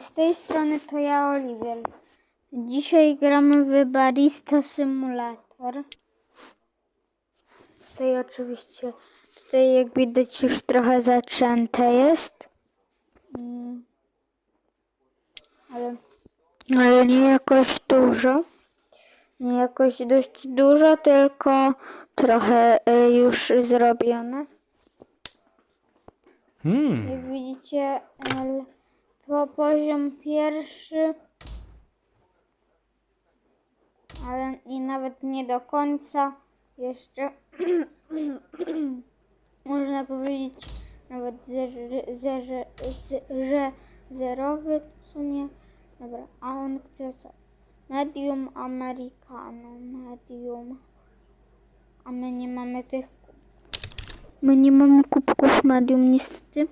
Z tej strony to ja, Oliwier. Dzisiaj gramy w Barista Simulator. Tutaj oczywiście, tutaj jak widać już trochę zaczęte jest. Mm. Ale, ale nie jakoś dużo. Nie jakoś dość dużo, tylko trochę y, już zrobione. Hmm. Jak widzicie, el- po poziom pierwszy, ale i nawet nie do końca jeszcze można powiedzieć nawet ze, że, ze, że, z- że zerowy w sumie. Dobra, a on chce co? Medium Americano, medium. A my nie mamy tych My nie mamy kubków medium niestety.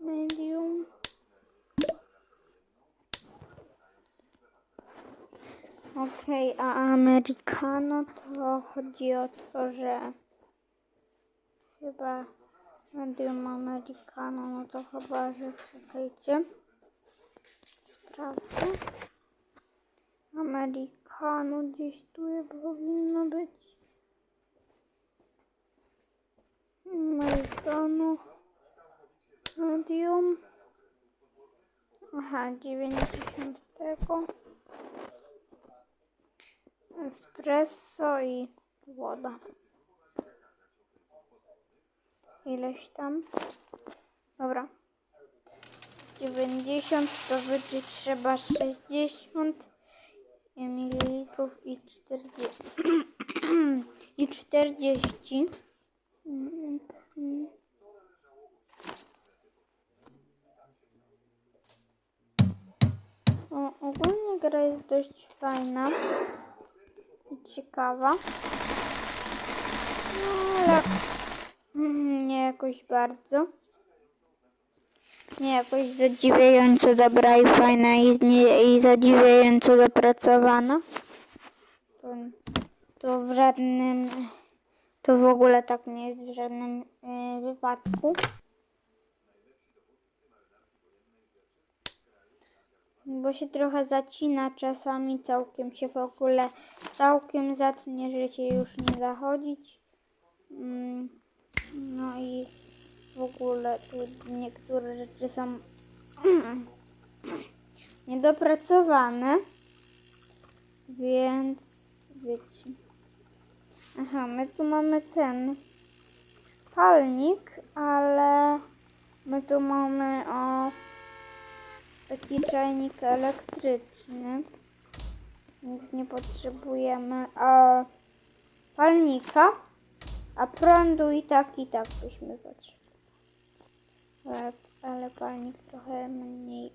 Medium. Okej, a Americano to chodzi o to, że Chyba medium americano, no to chyba, że czekajcie. Sprawdzę. Americano gdzieś tu powinno być. Americano. Medium. Aha, 90 tego. Espresso i woda ileś tam. Dobra. 90 to wydać trzeba 60 ml i 40 i 40 o, ogólnie gra jest dość fajna i ciekawa no ale Mm, Nie jakoś bardzo. Nie jakoś zadziwiająco dobra i fajna i, nie, i zadziwiająco dopracowana. To, to w żadnym, to w ogóle tak nie jest w żadnym y, wypadku. Bo się trochę zacina czasami, całkiem się w ogóle całkiem zatnie, że się już nie da chodzić. Mm. No i w ogóle tu niektóre rzeczy są niedopracowane, więc wiecie. Aha, my tu mamy ten palnik, ale my tu mamy o taki czajnik elektryczny, więc nie potrzebujemy o palnika. A prądu i tak, i tak byśmy potrzebowali. Ale, palnik trochę mniej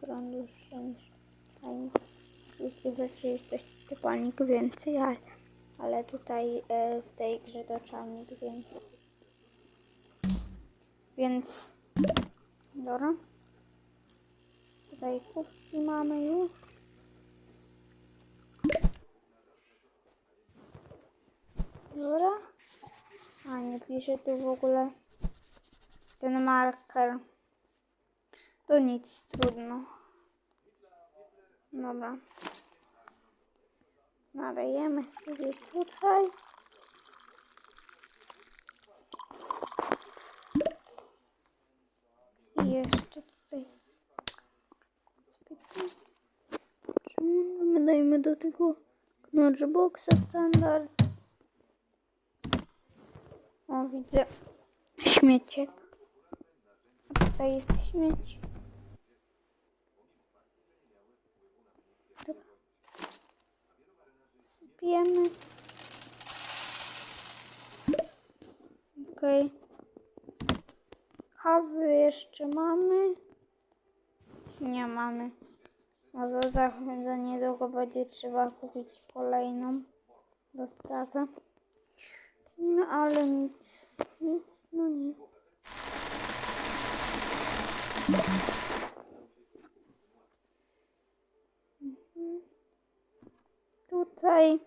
prądu niż palnik. Oczywiście rzeczywistości to palnik więcej, ale, ale tutaj y, w tej grze to czarnik więcej. Więc dobra. Tutaj kubki mamy już. Dobra. A nie pisze tu w ogóle ten marker. To nic, trudno. Dobra. Nadajemy sobie tutaj. I jeszcze tutaj. My dajmy do tego Knotchboxa standard. O, widzę śmieciek. A tutaj jest śmieć. Sypiemy. Okej. Kawy jeszcze mamy. Nie mamy. Na lodach za niedługo będzie trzeba kupić kolejną dostawę. No ale nic, nic, no nic. Mhm. Tutaj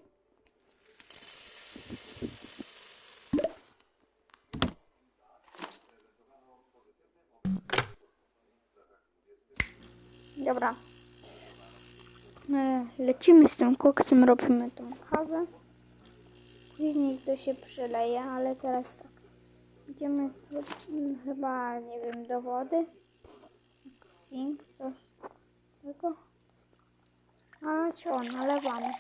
Dobra. E, Lecimy z tym koksem, robimy tą kawę. Później to się przeleje, ale teraz tak. Idziemy chyba, nie wiem, do wody. Sink, coś takiego. Ale co, nalewamy.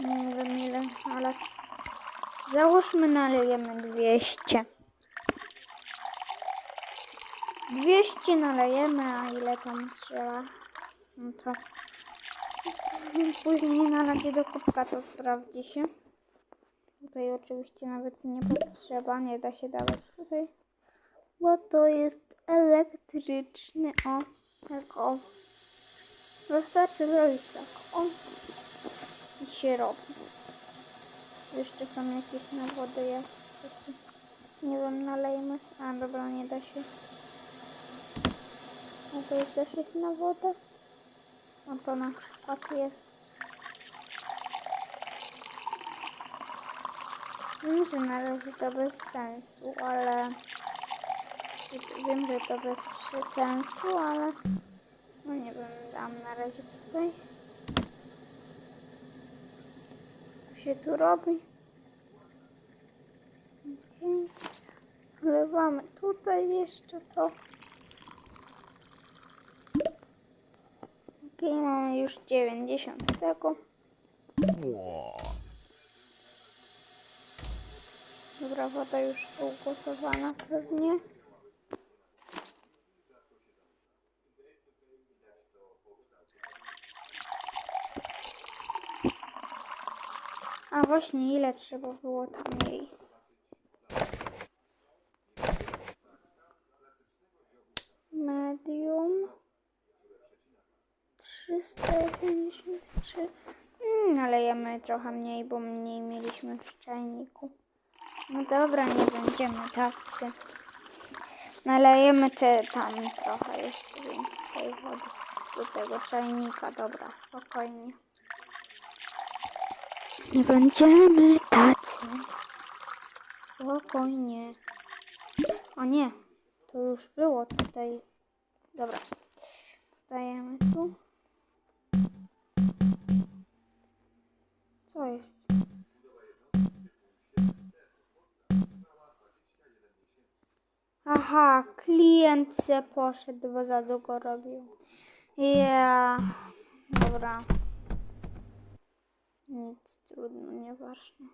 Nie wiem ile, ale załóżmy nalejemy 200. 200 nalejemy, a ile tam trzeba, no to później na razie do kubka to sprawdzi się. Tutaj oczywiście nawet nie potrzeba, nie da się dawać tutaj, bo to jest elektryczny, o, tak o. Wystarczy zrobić tak, o, i się robi. Jeszcze są jakieś nawody, jak nie wiem, nalejmy, a dobra, nie da się. A to już też jest na wodę? No to na przykład jest. Wiem, że na razie to bez sensu, ale... Wiem, że to bez sensu, ale... No nie wiem, dam na razie tutaj. Co się tu robi? Okej. Wlewamy tutaj jeszcze to. Okej, mamy już 90 tego. Dobra, woda już ugotowana pewnie. A właśnie, ile trzeba było tam jej? Medium. 383. Mm, nalejemy trochę mniej, bo mniej mieliśmy w czajniku. No dobra, nie będziemy tacy. Nalejemy te tam trochę jeszcze więcej wody do tego czajnika. Dobra, spokojnie. Nie będziemy tacy. Spokojnie. O nie, to już było tutaj. Dobra. Dajemy tu. Aha, klient se poszedł, bo za długo robił. Ja. Dobra. Nic, trudno, nieważne.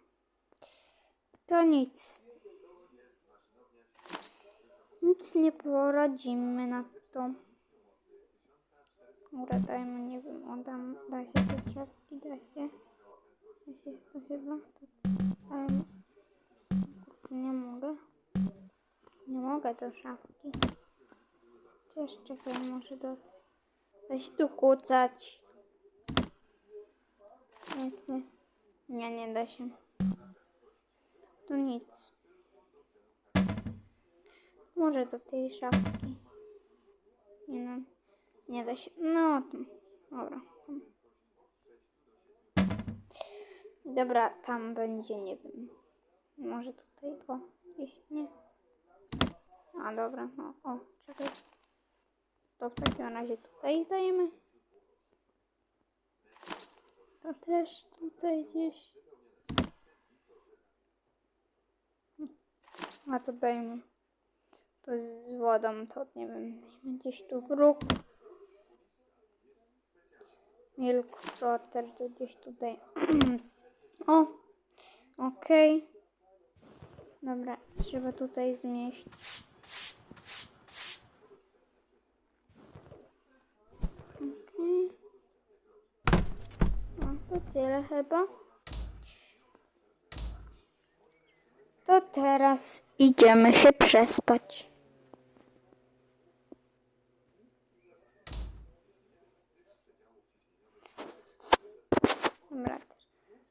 To nic. Nic nie poradzimy na to. Dobra, dajmy, nie wiem, o dam, da się te szafki, da się. Da się to chyba, to dajmy. Kurde, nie mogę. Nie mogę do szafki. Chociaż czekaj, może do... Się tu kucać. Nie, nie. Nie, da się. Tu nic. Może do tej szafki. Nie no. Nie da się. No, tam. dobra. Tam. Dobra, tam będzie, nie wiem. Może tutaj, o, gdzieś, nie. A dobra, no, o, czekaj. To w takim razie tutaj dajemy. To też tutaj gdzieś. A to dajmy. To z wodą, to nie wiem, gdzieś tu w róg. Milk Frotter to gdzieś tutaj. o, okej. Dobra, trzeba tutaj zmieścić. Okej. No, to tyle chyba. To teraz idziemy się przespać.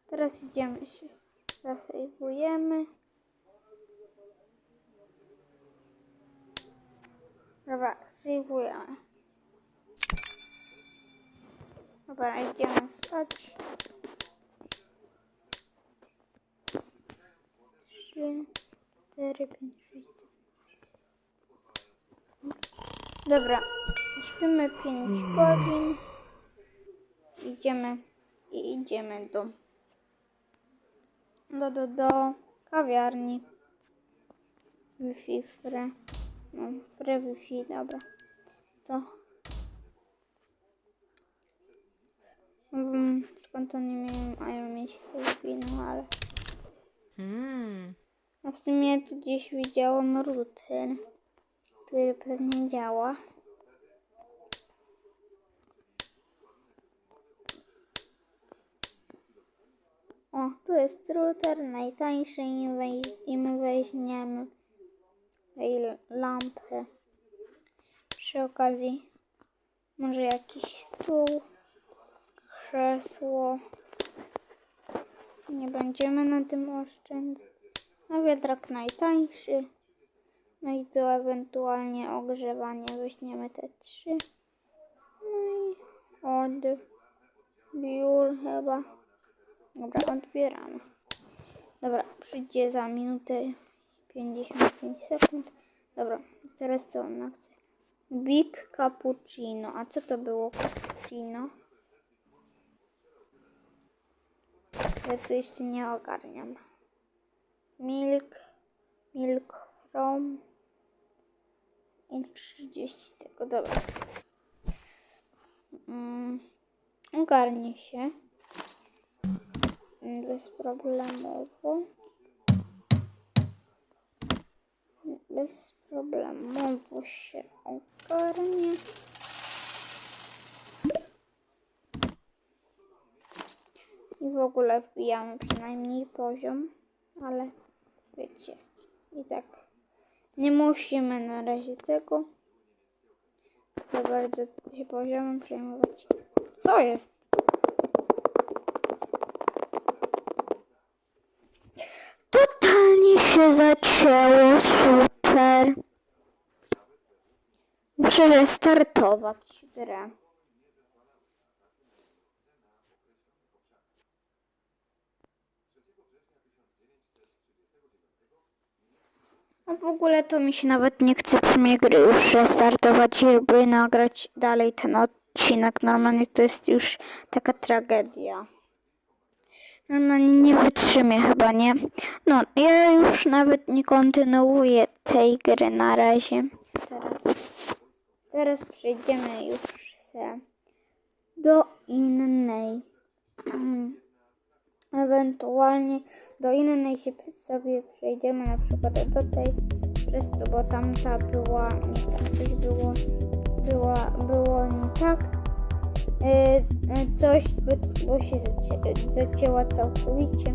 Teraz idziemy się, zasejwujemy. Dobra, sejwujemy. Dobra, idziemy spać. Trzy, cztery, pięć, sześć. Dobra, śpimy pięć godzin. Idziemy i idziemy do, do, do, do kawiarni. Wi-Fi, fre. No, fre Wi-Fi, dobra. To. Mm, skąd oni miałem, mają mieć no ale. Hmm. A w sumie tu gdzieś widziałam router, który pewnie działa. O, tu jest router najtańszy i, wej- i my weźmiemy tej lampę. Przy okazji może jakiś stół, krzesło. Nie będziemy na tym oszczędzać. A wiatrak najtańszy. No i do ewentualnie ogrzewania weźmiemy te trzy. No i od biur chyba. Dobra, odbieramy. Dobra, przyjdzie za minutę 55 sekund. Dobra, teraz co ona chce? Big cappuccino. A co to było cappuccino? To jeszcze nie ogarniam. Milk, milk from i 30 tego, dobra. Mm, ogarnie się. Bezproblemowo. Bezproblemowo się ogarnie. I w ogóle wbijamy przynajmniej poziom, ale wiecie, i tak nie musimy na razie tego za bardzo się poziomem przejmować. Co jest? Totalnie się zacięło, super. Muszę restartować grę. A w ogóle to mi się nawet nie chce przy mnie gry już restartować, żeby nagrać dalej ten odcinek. Normalnie to jest już taka tragedia. Normalnie nie wytrzymię chyba, nie? No, ja już nawet nie kontynuuję tej gry na razie. Teraz, teraz przejdziemy już do innej. Ewentualnie do innej się sobie przejdziemy na przykład do tej, przez bo tamta była nie tak, coś było, była, było nie tak. E, e, coś, bo się zacie, zacięła całkowicie,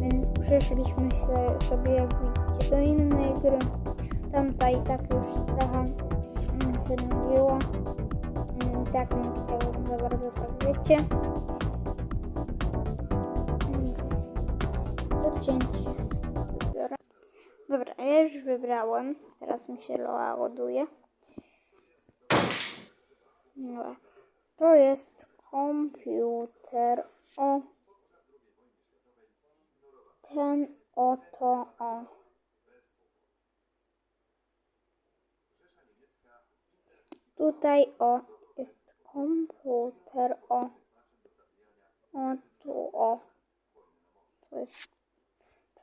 więc przeszliśmy sobie, jak widzicie, do innej gry. Tamta i tak już trochę mm, się nudziła. Mm, Tak nie chciałam za bardzo, tak wiecie. Dobra, ja już wybrałem. Teraz mi się ładuje. Dobra. To jest komputer o ten oto o. Tutaj o jest komputer o. O tu o. To jest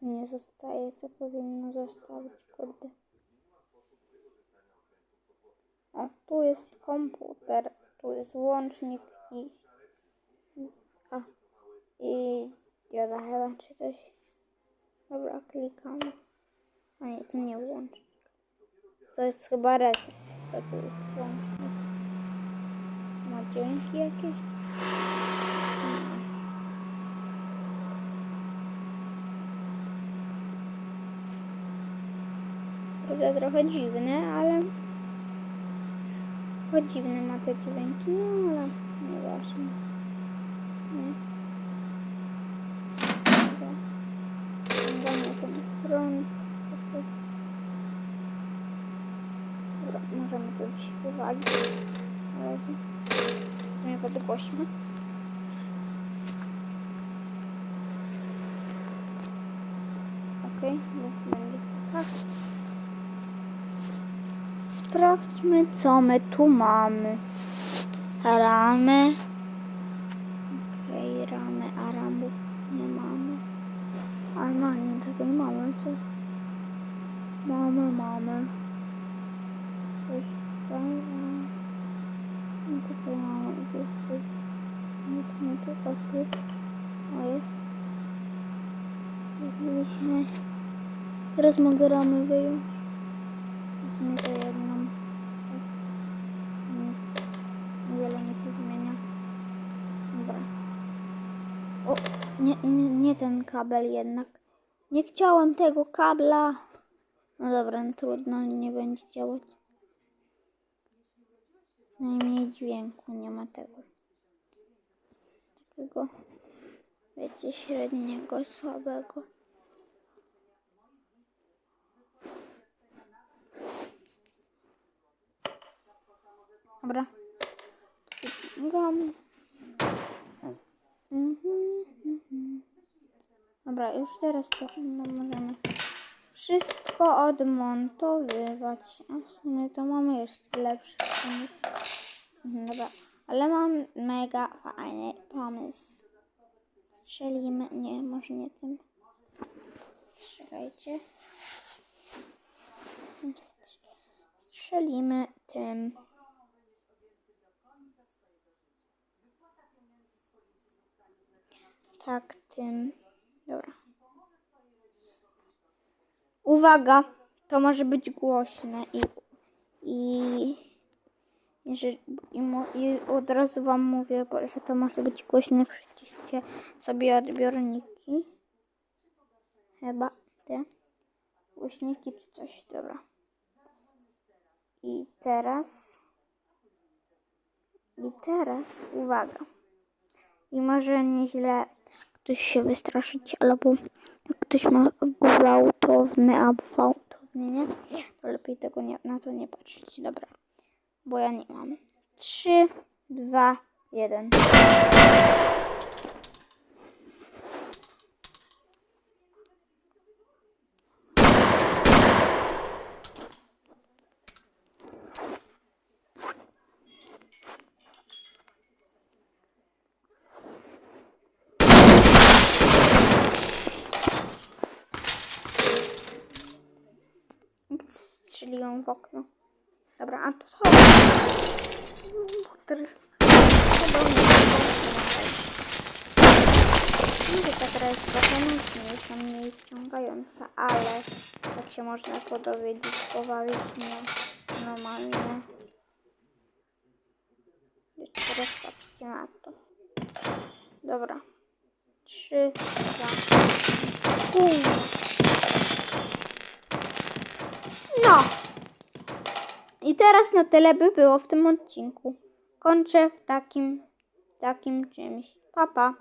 nie zostaje, to powinno zostawić, kurde. O, tu jest komputer, tu jest łącznik i... A, i joda chyba, czy coś. Dobra, klikam. A nie, to nie łącznik. To jest chyba reset, to tu jest łącznik. Ma dźwięki jakieś? Kurde, trochę dziwne, ale... Trochę dziwne ma te dźwięki, no ale... No właśnie. Nie. Damy ten front. Dobra, możemy to dziś wywalić. Na razie. W sumie podgłośmy. Okej, okay, będzie tak. Sprawdźmy, co my tu mamy. Ramy. Okej, ramy, a ramów nie mamy. A no, nie, tego nie mamy, co? Mamy, mamy. Coś a- I tutaj mamy, jest coś. Nie, tu, nie, tu, tu. O, jest. Zrobiliśmy. Teraz mogę ramy wyjąć. Weźmy to jedną. Tak. Nic. Wiele mi się zmienia. Dobra. O, nie, ten kabel jednak. Nie chciałem tego kabla. No dobra, no trudno, nie będzie działać. Najmniej dźwięku, nie ma tego. Takiego, wiecie, średniego, słabego. Dobra. Gam. Mhm, mhm. Dobra, już teraz to no, możemy wszystko odmontowywać. A w sumie to mamy jeszcze lepszy pomysł. Mhm, Dobra, ale mam mega fajny pomysł. Strzelimy, nie, może nie tym. Czekajcie. Strzelimy tym. Tak, tym. Dobra. Uwaga! To może być głośne i. i że, i, mu, I od razu Wam mówię, że to może być głośne. Przyciście sobie odbiorniki. Chyba te głośniki czy coś. Dobra. I teraz. I teraz uwaga. I może nieźle ktoś się wystraszyć, albo jak ktoś ma gwałtowny abwałtownienie, to lepiej tego nie, na to nie patrzeć. Dobra, bo ja nie mam. 3, 2, 1. w okno. Dobra, a tu co? Który... Mówię, ta gra jest tam mniej wciągająca, ale tak się można to dowiedzieć, pobawić mnie normalnie. Jeszcze teraz patrzcie na to. Dobra. Trzy, dwa, pół. No. I teraz na tyle by było w tym odcinku. Kończę w takim, takim czymś. Papa.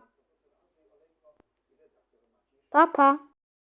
Papa.